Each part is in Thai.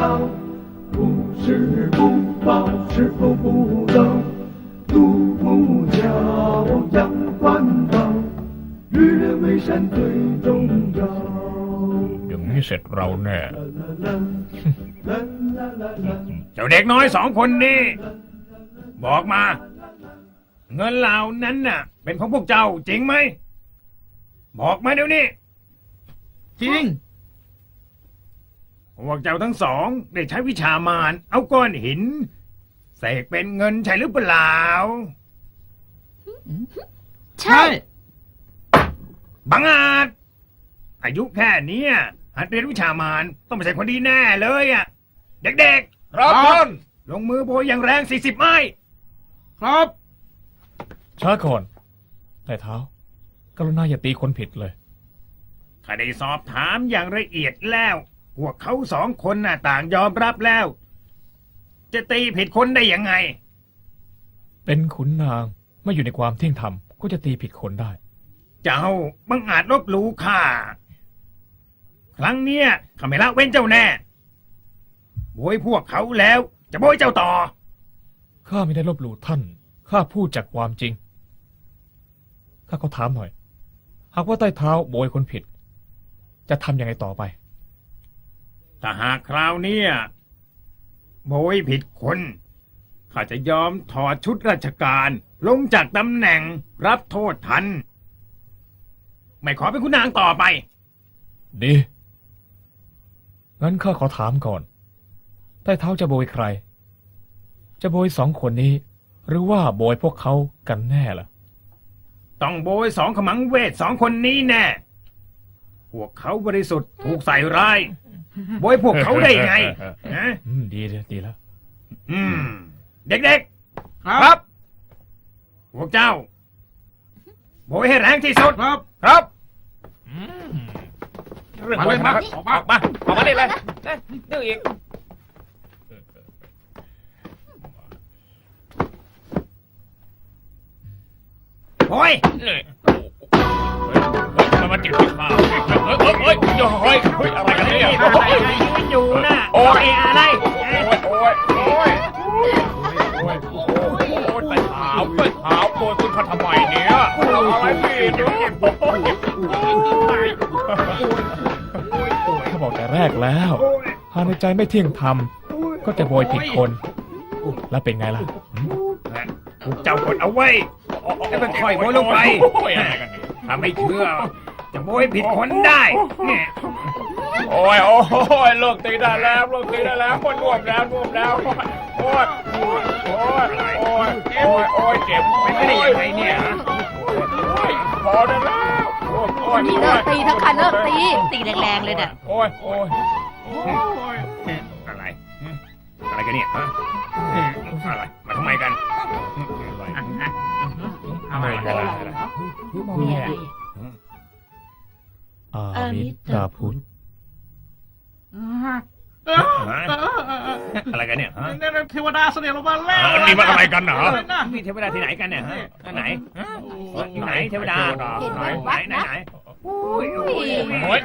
道，不是不报，是否不到？独木桥阳关道，与人为善最重要。 อย่างนี้เสร็จเราแน่ 啦啦啦啦啦。 เจ้าเด็กน้อยสองคนนี้ บอกมา เงินเหล่านั้นน่ะ เป็นของพวกเจ้าจริงไหม บอกมาเดี๋ยวนี้ จริง พวกเจ้าทั้งสองได้ใช้วิชามารเอาก้อนหินเสกเป็นเงินใช่หรือเปล่า ใช่ บังอาจ อายุแค่เนี้ยหัดเรียนวิชามารต้องไม่ใช่คนดีแน่เลยอะ เด็กๆครับท่านลงมือโบยอย่างแรงสี่สิบไม้ ครับ ช้าก่อนแต่เท้ากรุณาอย่าตีคนผิดเลย ข้าได้สอบถามอย่างละเอียดแล้ว พวกเขาสองคนน่ะต่างยอมรับแล้ว จะตีผิดคนได้ยังไง เป็นขุนนางไม่อยู่ในความเที่ยงธรรมก็จะตีผิดคนได้ เจ้าบังอาจลบหลู่ข้าครั้งเนี้ยข้าไม่ละเว้นเจ้าแน่โบยพวกเขาแล้ว จะโบยเจ้าต่อ ข้าไม่ได้ลบหลู่ท่าน ข้าพูดจากความจริง ข้าก็ถามหน่อย หากว่าใต้เท้าโบยคนผิด จะทำยังไงต่อไป ถ้าหากคราวเนี้ยโบยผิดคนข้าจะยอมถอดชุดราชการ ลงจากตำแหน่งรับโทษทัน ไม่ขอเป็นคุณนางต่อไป ดีงั้นข้าขอถามก่อน ใต้เท้าจะโบยใคร จะโบยสองคนนี้ หรือว่าโบยพวกเขากันแน่ล่ะ ต้องโบยสองขมังเวทสองคนนี้แน่ พวกเขาบริสุทธิ์ถูกใส่ร้าย โบยพวกเขาได้ไงฮะอืมดีเลยดีแล้ว อืม เด็กครับๆพวกเจ้าโบยให้แรงที่สุด ครับ ครับเรื่องอะไรมาออกมาออกมาออกมาเลยเลยดื้ออีกโอ้ย มันมาจิกที่ข้าเฮ้ยเฮ้ยเฮ้ยเฮ้ยเฮ้ยอะไรกันเนี่ยอะไรอะไรไม่อยู่น่ะโอ้ยอะไรโอ้ยโอ้ยโอ้ยโอ้ยโอ้ยไปขาวไปขาวโปรยคุณเขาทำไมเนี่ยอะไรผิดถ้าบอกแต่แรกแล้วหากในใจไม่เที่ยงธรรมก็จะโบยผิดคน แล้วเป็นไงล่ะพวกเจ้ากดเอาไว้แล้วค่อยโบยลงไปถ้าไม่เชื่อ จะโบยผิดคนได้เนี่ยโอ้ยโอ้ยเลิกตีได้แล้วเลิกตีได้แล้วคนน่วมแล้วน่วมแล้วโอ้ยโอ้ยโอ้ยโอ้ยโอ้ยโอ้ยเจ็บเป็นได้ยังไงเนี่ยฮะโอ้ยพอได้แล้วโอ้ยโอ้ยนี่เลิกตีทั้งคันเลิกตีตีแรงๆเลยน่ะโอ้ยโอ้ยอะไรอะไรกันเนี่ยฮะอะไรมาทำไมกันอะไรกันอะไรมองยังไง อามิตาพุทธอะไรกันเนี่ยฮะนี่เทวดาเสด็จลงมาแล้วนี่มันอะไรกันเหรออะไรนะนี่เทวดาที่ไหนกันเนี่ยฮะไหนไหนเทวดาเห็นไหนไหมไหนวัดไหนนะไหนโอ้ยโอ้ยโอ้ย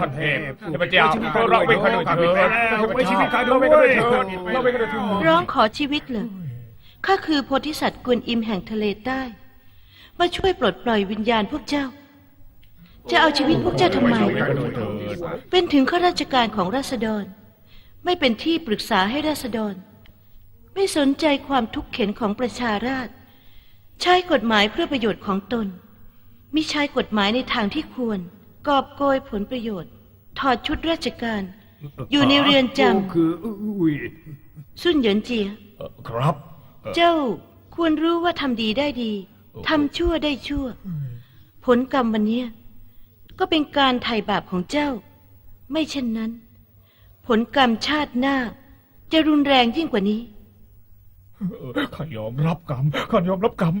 ท่านเทพเทพเจ้าเราเป็นขนุนเถิดเราเป็นขนุนเถิดเราเป็นขนุนเถิดร้องขอชีวิตเหรอข้าคือโพธิสัตว์กวนอิมแห่งทะเลใต้ มาช่วยปลดปล่อยวิญญาณพวกเจ้า จะเอาชีวิตพวกเจ้าทำไม เป็นถึงข้าราชการของราษฎร ไม่เป็นที่ปรึกษาให้ราษฎร ไม่สนใจความทุกข์เข็นของประชาราษฎร์ใช้กฎหมายเพื่อประโยชน์ของตน มิใช้กฎหมายในทางที่ควร กอบโกยผลประโยชน์ ถอดชุดราชการ อยู่ในเรือนจำคืออุ้ยสุนเหยินเจีย ครับ เจ้าควรรู้ว่าทำดีได้ดี ทำชั่วได้ชั่ว ผลกรรมวันเนี้ย ก็เป็นการไถ่บาปของเจ้า ไม่เช่นนั้น ผลกรรมชาติหน้า จะรุนแรงยิ่งกว่านี้ข้ายอมรับกรรมข้ายอมรับกรรม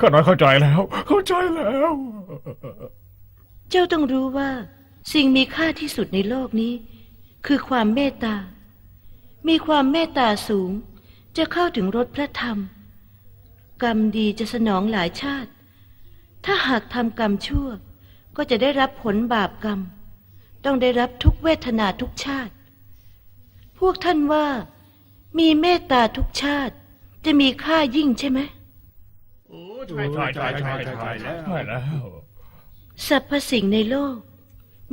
ข้าน้อยเข้าใจแล้ว เข้าใจแล้ว เจ้าต้องรู้ว่า สิ่งมีค่าที่สุดในโลกนี้ คือความเมตตา มีความเมตตาสูง จะเข้าถึงรสพระธรรม กรรมดีจะสนองหลายชาติ ถ้าหากทำกรรมชั่ว ก็จะได้รับผลบาปกรรม ต้องได้รับทุกเวทนาทุกชาติ พวกท่านว่ามีเมตตาทุกชาติ จะมีค่ายิ่งใช่ไหมโอ้ใช่ใช่ใช่ใช่ใช่ใช่ใช่แล้วสรรพสิ่งในโลก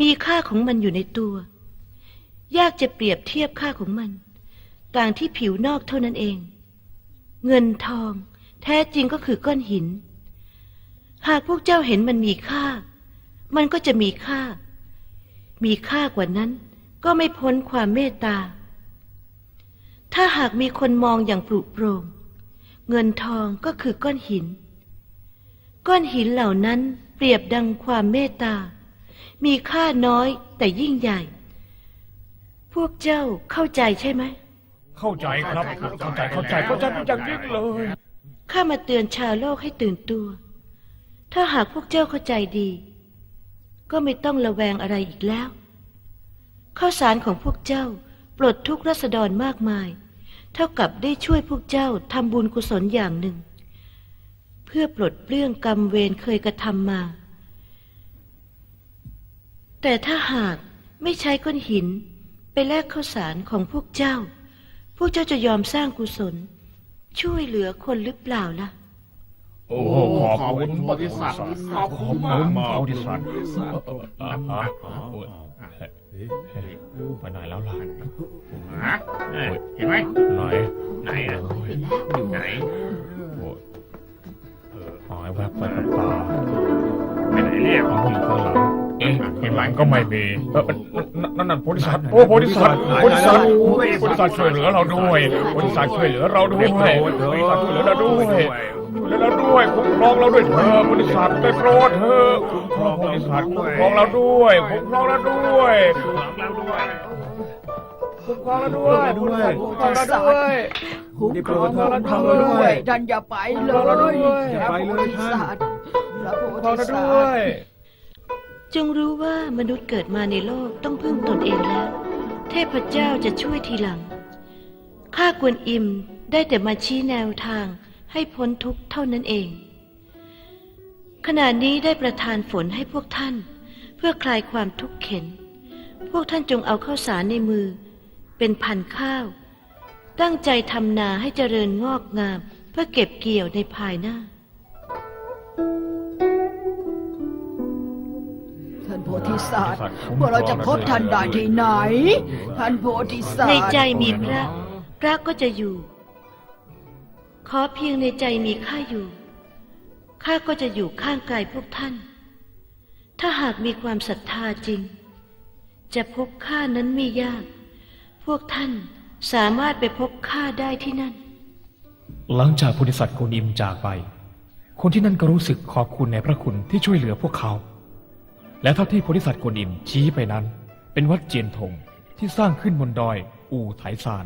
มีค่าของมันอยู่ในตัว ยากจะเปรียบเทียบค่าของมัน ต่างที่ผิวนอกเท่านั้นเอง เงินทอง แท้จริงก็คือก้อนหิน หากพวกเจ้าเห็นมันมีค่า มันก็จะมีค่า มีค่ากว่านั้น ก็ไม่พ้นความเมตตา ถ้าหากมีคนมองอย่างปลุกโปร่งเงินทองก็คือก้อนหิน ก้อนหินเหล่านั้นเปรียบดังความเมตตา มีค่าน้อยแต่ยิ่งใหญ่ พวกเจ้าเข้าใจใช่ไหม เข้าใจครับ เข้าใจ เข้าใจ เข้าใจเป็นอย่างยิ่งเลย ข้ามาเตือนชาวโลกให้ตื่นตัว ถ้าหากพวกเจ้าเข้าใจดี ก็ไม่ต้องระแวงอะไรอีกแล้ว ข้าวสารของพวกเจ้าปลดทุกรัษฎรมากมาย เท่ากับได้ช่วยพวกเจ้าทำบุญกุศลอย่างหนึ่ง เพื่อปลดเปลื้องกรรมเวรเคยกระทำมา แต่ถ้าหากไม่ใช้ก้อนหินไปแลกข้าวสารของพวกเจ้า พวกเจ้าจะยอมสร้างกุศล ช่วยเหลือคนหรือเปล่าล่ะ โอ้ขอบคุณบริษัทขอบคุณมากบริษัทอ่าฮะไปไหนแล้วล่ะฮะเห็นไหมไหนไหนอะอยู่ไหนโอ้ยหายแวบไปกับตาไปไหนแล้วเอาอยู่ข้างหลังเอ๊ะข้างหลังก็ไม่มีเออนั่นนั่นบริษัทโอ้บริษัทบริษัทบริษัทช่วยเหลือเราด้วยบริษัทช่วยเหลือเราด้วยบริษัทช่วยเหลือเราด้วย ช่วยเหลือเราด้วยคุ้มครองเราด้วยเธอบริษัทได้โปรดเธอคุ้มครองบริษัทคุ้มครองเราด้วยคุ้มครองเราด้วยเราด้วยคุ้มครองเราด้วยคุ้มครองเราด้วยคุ้มครองเราด้วยท่านอย่าไปเลยเราด้วยพระโพธิสัตว์พระโพคุ้มครองธิเราสัด้วตว์ยจงรู้ว่ามนุษย์เกิดมาในโลกต้องพึ่งตนเองแล้ว เทพเจ้าจะช่วยทีหลังข้ากวนอิมได้แต่มาชี้แนวทาง ให้พ้นทุกข์เท่านั้นเอง ขณะนี้ได้ประทานฝนให้พวกท่าน เพื่อคลายความทุกข์เข็น พวกท่านจงเอาข้าวสารในมือ เป็นพันธุ์ข้าว ตั้งใจทำนาให้เจริญงอกงาม เพื่อเก็บเกี่ยวในภายหน้า ท่านโพธิสัตว์พวกเราจะพบท่านได้ที่ไหน ท่านโพธิสัตว์ ในใจมีพระ พระก็จะอยู่ ขอเพียงในใจมีข้าอยู่ ข้าก็จะอยู่ข้างกายพวกท่าน ถ้าหากมีความศรัทธาจริง จะพบข้านั้นไม่ยาก พวกท่านสามารถไปพบข้าได้ที่นั่น หลังจากโพธิสัตว์โกนอิมจากไป คนที่นั่นก็รู้สึกขอบคุณในพระคุณที่ช่วยเหลือพวกเขา และเท่าที่โพธิสัตว์โกนอิมชี้ไปนั้น เป็นวัดเจียนทงที่สร้างขึ้นบนดอยอู่ไถซาน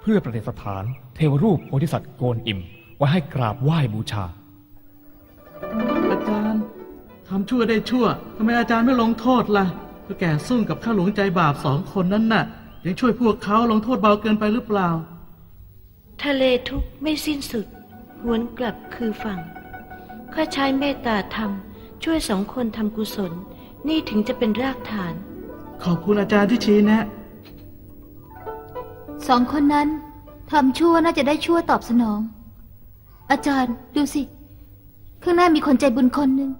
เพื่อประดิษฐาน เทวรูปโพธิสัตว์โกนอิมไว้ให้กราบไหว้บูชา อาจารย์ทำชั่วได้ชั่วทำไมอาจารย์ไม่ลงโทษล่ะก็แก่สู้กับข้าหลวงใจบาปสองคนนั้นน่ะยังช่วยพวกเขาลงโทษเบาเกินไปหรือเปล่า ทะเลทุกข์ไม่สิ้นสุด หวนกลับคือฝั่ง ข้าใช้เมตตาธรรม ช่วยสองคนทำกุศล นี่ถึงจะเป็นรากฐาน ขอบคุณอาจารย์ที่ชี้แนะ สองคนนั้น ทำชั่วน่าจะได้ชั่วตอบสนอง อาจารย์ดูสิ ข้างหน้ามีคนใจบุญคนหนึ่ง